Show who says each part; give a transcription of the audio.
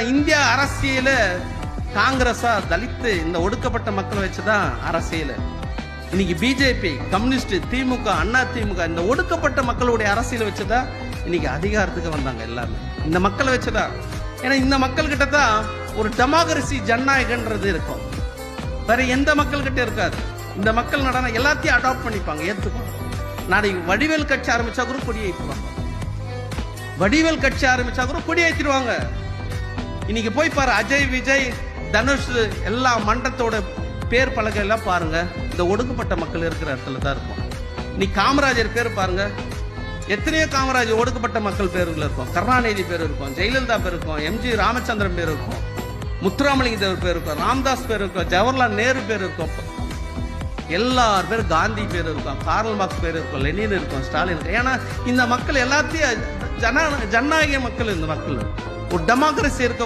Speaker 1: India அரசியல காங்கிரஸா தலித்து இந்த ஒடுக்கப்பட்ட மக்களை வச்சுதான் அரசியல். இன்னைக்கு பிஜேபி கம்யூனிஸ்ட் திமுக அண்ணா திமுக இந்த ஒடுக்கப்பட்ட மக்களுடைய அரசியலை வச்சுதான் இன்னைக்கு அதிகாரத்துக்கு வந்தாங்க எல்லாமே இந்த மக்களை வச்சுதான். ஏன்னா இந்த மக்கள் கிட்ட தான் ஒரு டெமோக்ரஸி ஜனநாயகன்றது இருக்கும். வேற எந்த மக்கள் கிட்ட இருக்காது. இந்த மக்கள் நடன எல்லாத்தையும் அடாப்ட் பண்ணிப்பாங்க ஏத்துக்கும். நாளைக்கு வடிவேல் கட்சி ஆரம்பிச்சா கூட கொடியேற்றுவாங்க வடிவேல் கட்சி ஆரம்பிச்சா கூட கொடியேற்றிடுவாங்க இன்னைக்கு போய் பாரு அஜய் விஜய் தனுஷ் எல்லா மண்டத்தோட பேர் பலகையெல்லாம் பாருங்க. இந்த ஒடுக்கப்பட்ட மக்கள் இருக்கிற இடத்துல தான் இருக்கும் நீ காமராஜர் பேர் பாருங்க. எத்தனையோ காமராஜர் ஒடுக்கப்பட்ட மக்கள் பேருல இருக்கும் கருணாநிதி பேர் இருக்கும் ஜெயலலிதா பேர் இருக்கும் எம்ஜி ராமச்சந்திரன் பேர் இருக்கும் முத்துராமலிங்க தேவர் பேர் இருக்கும் ராம்தாஸ் பேர் இருக்கும் ஜவஹர்லால் நேரு பேர் இருக்கும். எல்லார் பேர் காந்தி பேர் இருக்கும் கார்ல் மார்க்ஸ் பேர் இருக்கும் லெனின் இருக்கும் ஸ்டாலின் இருக்கும். ஏன்னா இந்த மக்கள் எல்லாத்தையும் ஜன ஜனநாயக மக்கள் இந்த மக்கள். ஒரு டெமோக்ரஸி இருக்க